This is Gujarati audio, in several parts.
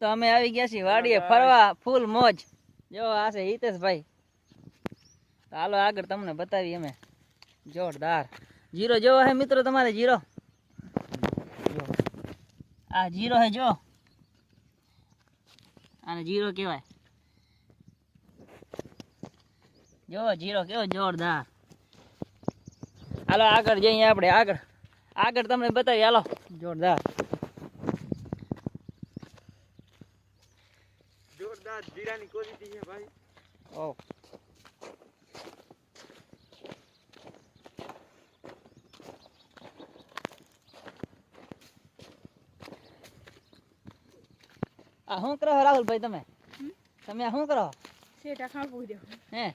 તો અમે આવી ગયા છીએ વાડીએ ફરવા ફૂલ મોજ. જો આ છે હિતેશભાઈ. હાલો આગળ તમને બતાવી અમે. જોરદાર. જીરો જોવો હે મિત્રો તમારે જીરો. આ જીરો હે જો. આને જીરો કહેવાય. જો જીરો કેવો જોરદાર. હાલો આગળ જઈએ આપણે આગળ. આગળ તમને બતાવી હાલો. જોરદાર. જોરદાર જીરાની ક્વોલિટી છે ભાઈ. ઓ આ શું કરો રાહુલભાઈ તમે? તમે આ શું કરો? સેટા ખાપું દો. હે?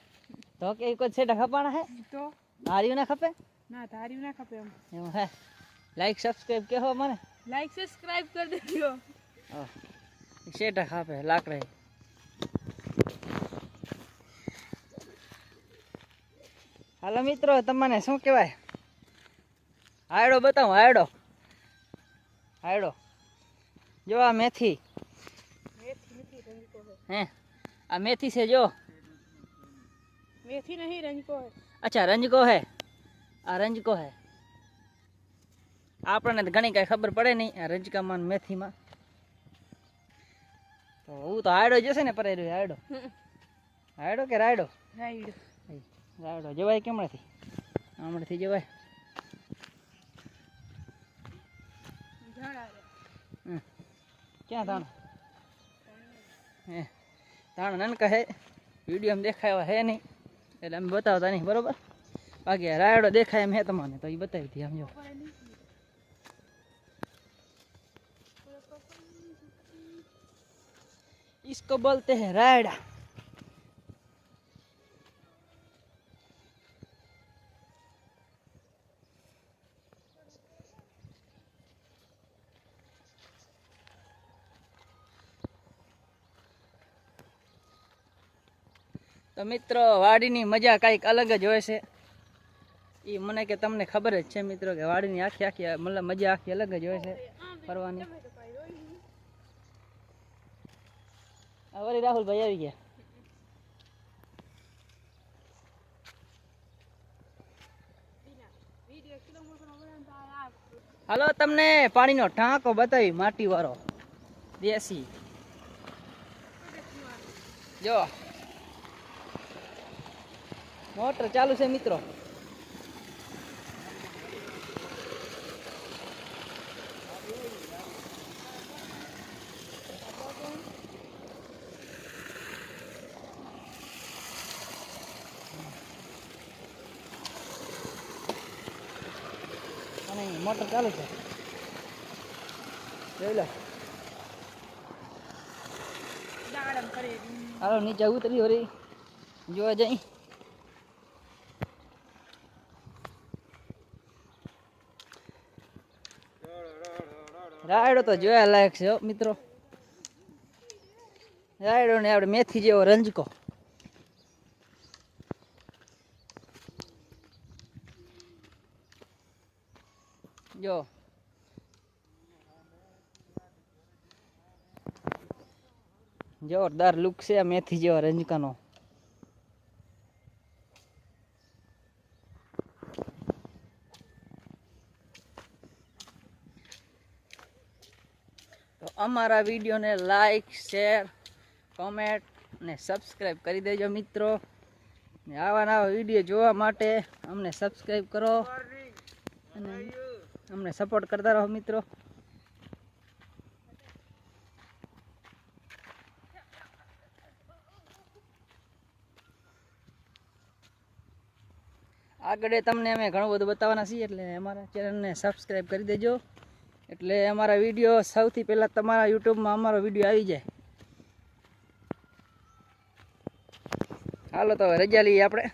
તો કે કોઈ છેટા ખપાણા હે? તો? હાર્યું ના ખપે? ના ધાર્યું ના ખપે એમ. એવું હે? લાઈક સબસ્ક્રાઇબ કે હો મને લાઈક સબસ્ક્રાઇબ કરી દેજો. શેટા ખાપે લાકડે હાલો મિત્રો તમને શું કહેવાય? હાયડો બતાવું હાયડો. હાયડો. જો આ મેથી. હે? આ મેથી છે જો. મેથી નહીં રંજકો હે. અચ્છા રંજકો હે. આ રંજકો હે. આપણને તો ઘણી કાંઈ ખબર પડે નહીં આ રંજકામાં મેથીમાં. તો હું તો હાયડો જશે ને પરે રહ્યો હાયડો હાયડો કે રાયડો? રાઈડ રાયડો જવાય કેમણાથી હમણાંથી જવાય ઝાડા રે ક્યાં તાણ હે તાણ નનકા હે વિડીયોમાં દેખાય હે નહીં એટલે અમે બતાવતા નહીં બરોબર બાકી આ રાયડો દેખાય એમ હે તમને તો એ બતાવી હતી આમ જો इसको बोलते हैं रायडा તો મિત્રો, વાડીની મજા કાંઈક અલગ જ હોય છે. એ મને કે તમને ખબર જ છે મિત્રો કે વાડીની આખી આખી મતલબ મજા આખી અલગ જ હોય છે ફરવાની. વળી રાહુલભાઈ આવી ગયા. હાલો, તમને પાણીનો ટાંકો બતાવી માટી વાળો દેશી. જો. મોટર ચાલુ છે મિત્રો. અને મોટર ચાલુ છે. જોઈ લો. હાલો નીચે ઉતરી વળી. જોવા જઈ. રાયડો તો જોયા લાયક છે મિત્રો. રાયડો ને આપણે મેથી જેવો રંજકો. જો. જોરદાર લુક છે આ મેથી જેવા રંજકાનો. અમારા વિડીયોને લાઈક શેર કોમેન્ટ ને સબસ્ક્રાઈબ કરી દેજો મિત્રો. ને આવા નવા વીડિયો જોવા માટે અમને સબસ્ક્રાઈબ કરો. અને અમને સપોર્ટ કરતા રહો મિત્રો. આગળ તમને અમે ઘણું બધું બતાવવાના છીએ, એટલે અમારા ચેનલને સબસ્ક્રાઈબ કરી દેજો. એટલે અમારા વીડિયો સૌથી પહેલાં તમારા યુટ્યુબમાં અમારો વીડિયો આવી જાય. હાલો તો રજા લઈએ આપણે.